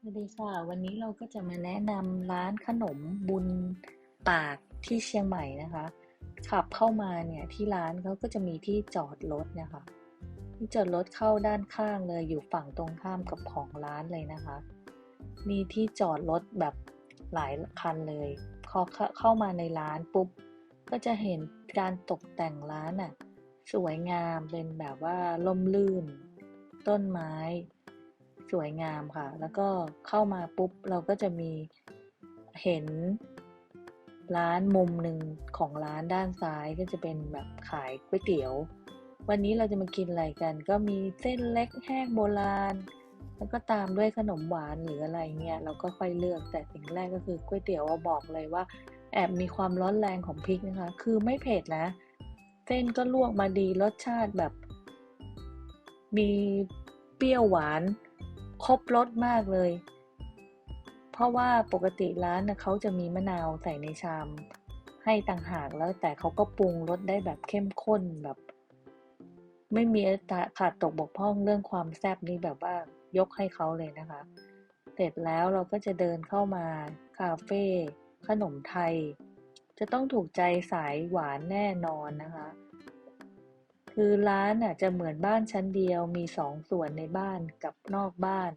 สวัสดีค่ะ วันนี้เราก็จะมาแนะนำร้านขนมบุญปากที่เชียงใหม่นะคะ ขับเข้ามาเนี่ยที่ร้านเขาก็จะมีที่จอดรถนะคะที่จอดรถเข้าด้านข้างเลยอยู่ฝั่งตรงข้ามกับของร้านเลยนะคะ มีที่จอดรถแบบหลายคันเลยพอเข้ามาในร้านปุ๊บ ก็จะเห็นการตกแต่งร้านอะสวยงามเป็นแบบว่าล่มลื่น ต้นไม้ สวยงามค่ะ แล้วก็เข้ามาปุ๊บเราก็จะมีเห็นร้านมุมหนึ่งของร้านด้านซ้ายก็จะเป็นแบบขายก๋วยเตี๋ยว วันนี้เราจะมากินอะไรกัน ก็มีเส้นเล็กแห้งโบราณ แล้วก็ตามด้วยขนมหวานหรืออะไรเงี้ยเราก็ค่อยเลือกแต่สิ่งแรกก็คือก๋วยเตี๋ยวบอกเลยว่า แอบมีความร้อนแรงของพริกนะคะ คือไม่เผ็ดนะ เส้นก็ลวกมาดีรสชาติแบบ มีเปรี้ยวหวาน ครบรสมากเลย เพราะว่าปกติร้านนะเขาจะมีมะนาวใส่ในชาม ให้ต่างหากแล้วแต่เขาก็ปรุงรสได้แบบเข้มข้นแบบ ไม่มีขาดตกบกพร่องเรื่องความแซ่บนี่แบบว่ายกให้เขาเลยนะคะ เสร็จแล้วเราก็จะเดินเข้ามาคาเฟ่ขนมไทย จะต้องถูกใจสายหวานแน่นอนนะคะ คือร้านอะจะเหมือนบ้านชั้นเดียวมีสองส่วนในบ้านกับนอกบ้าน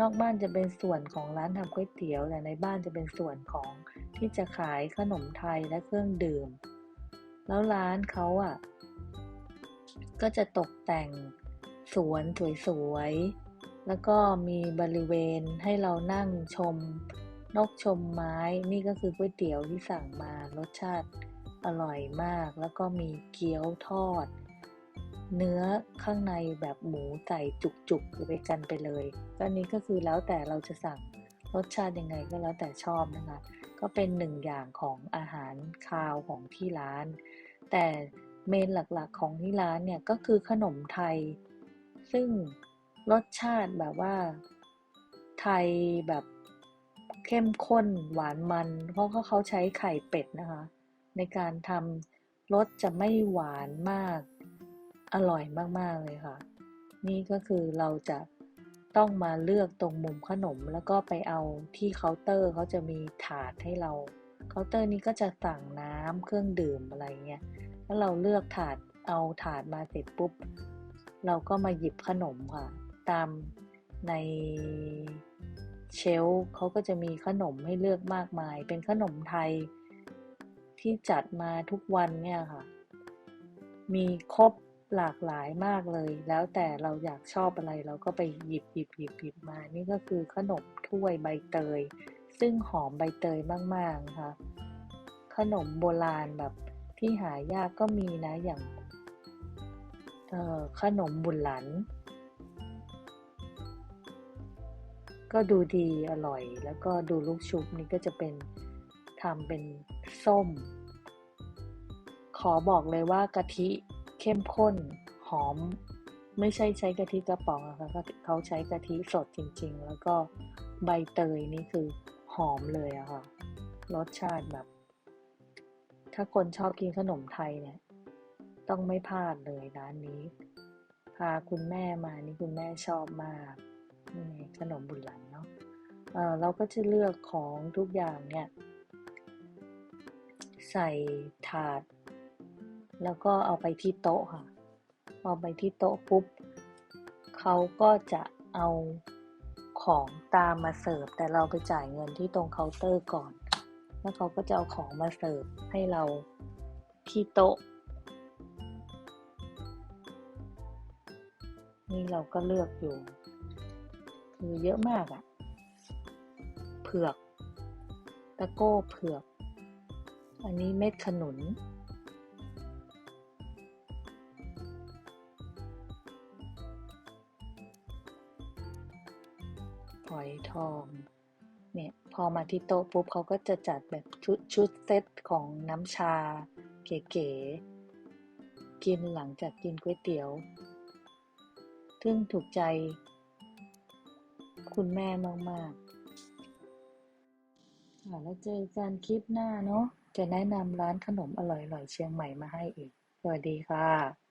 นอกบ้านจะเป็นส่วนของร้านทำก๋วยเตี๋ยวแต่ในบ้านจะเป็นส่วนของที่จะขายขนมไทยและเครื่องดื่ม แล้วร้านเขาอะก็จะตกแต่งสวนสวยๆ แล้วก็มีบริเวณให้เรานั่งชมนกชมไม้ นี่ก็คือก๋วยเตี๋ยวที่สั่งมารสชาติอร่อยมาก แล้วก็มีเกี๊ยวทอด เนื้อข้างในแบบหมูใส่จุกๆไปกันไปเลยก็นี้ก็คือแล้วแต่เราจะสั่งรสชาติยังไงก็แล้วแต่ชอบนะคะ ก็เป็นหนึ่งอย่างของอาหารคาวของที่ร้าน แต่เมนหลักๆของที่ร้านเนี่ยก็คือขนมไทย ซึ่งรสชาติแบบว่าไทยแบบเข้มข้นหวานมัน เพราะเขาใช้ไข่เป็ดนะคะ ในการทำรสจะไม่หวานมาก อร่อยมาก ๆ เลยค่ะ นี่ก็คือเราจะต้องมาเลือกตรงมุมขนมแล้วก็ไปเอาที่เคาน์เตอร์เขาจะมีถาดให้เราเคาน์เตอร์นี้ก็จะสั่งน้ำเครื่องดื่มอะไรเงี้ยแล้วเราเลือกถาดเอาถาดมาเสร็จปุ๊บ เราก็มาหยิบขนมค่ะ ตามในเชลเขาก็จะมีขนมให้เลือกมากมาย เป็นขนมไทยที่จัดมาทุกวันเนี่ยค่ะ มีครบ หลากหลายมากเลย แล้วแต่เราอยากชอบอะไรเราก็ไปหยิบหยิบหยิบหยิบมา นี่ก็คือขนมถ้วยใบเตย ซึ่งหอมใบเตยมากๆนะคะขนมโบราณแบบที่หายากก็มีนะอย่างขนมบุญหลัน ก็ดูดีอร่อย แล้วก็ดูลูกชุบนี่ก็จะเป็นทำเป็นส้ม ขอบอกเลยว่ากะทิ เข้มข้นหอม ไม่ใช่ใช้กะทิกระป๋องนะคะเขาใช้กะทิสดจริง ๆ แล้วก็ใบเตยนี่คือหอมเลยอะค่ะรสชาติแบบ ถ้าคนชอบกินขนมไทยเนี่ย ต้องไม่พลาดเลยร้านนี้ พาคุณแม่มานี่คุณแม่ชอบมากนี่ขนมบุญหลันเนาะเเราก็จะเลือกของทุกอย่างเนี่ย ใส่ถาด แล้วก็เอาไปที่โต๊ะค่ะ เอาไปที่โต๊ะปุ๊บเขาก็จะเอาของตามมาเสิร์ฟ แต่เราไปจ่ายเงินที่ตรงเคาน์เตอร์ก่อน แล้วเขาก็จะเอาของมาเสิร์ฟให้เราที่โต๊ะ นี่เราก็เลือกอยู่คือเยอะมากอะเผือก ตะโก้เผือก อันนี้เม็ดขนุน หอยทอง เนี่ยพอมาที่โต๊ะปุ๊บเขาก็จะจัดแบบชุดชุดเซตของน้ำชา เก๋ๆ กินหลังจากกินก๋วยเตี๋ยว ซึ่งถูกใจ คุณแม่มากๆแล้วเจอกันคลิปหน้าเนาะจะแนะนำร้านขนมอร่อยๆเชียงใหม่มาให้อีก สวัสดีค่ะ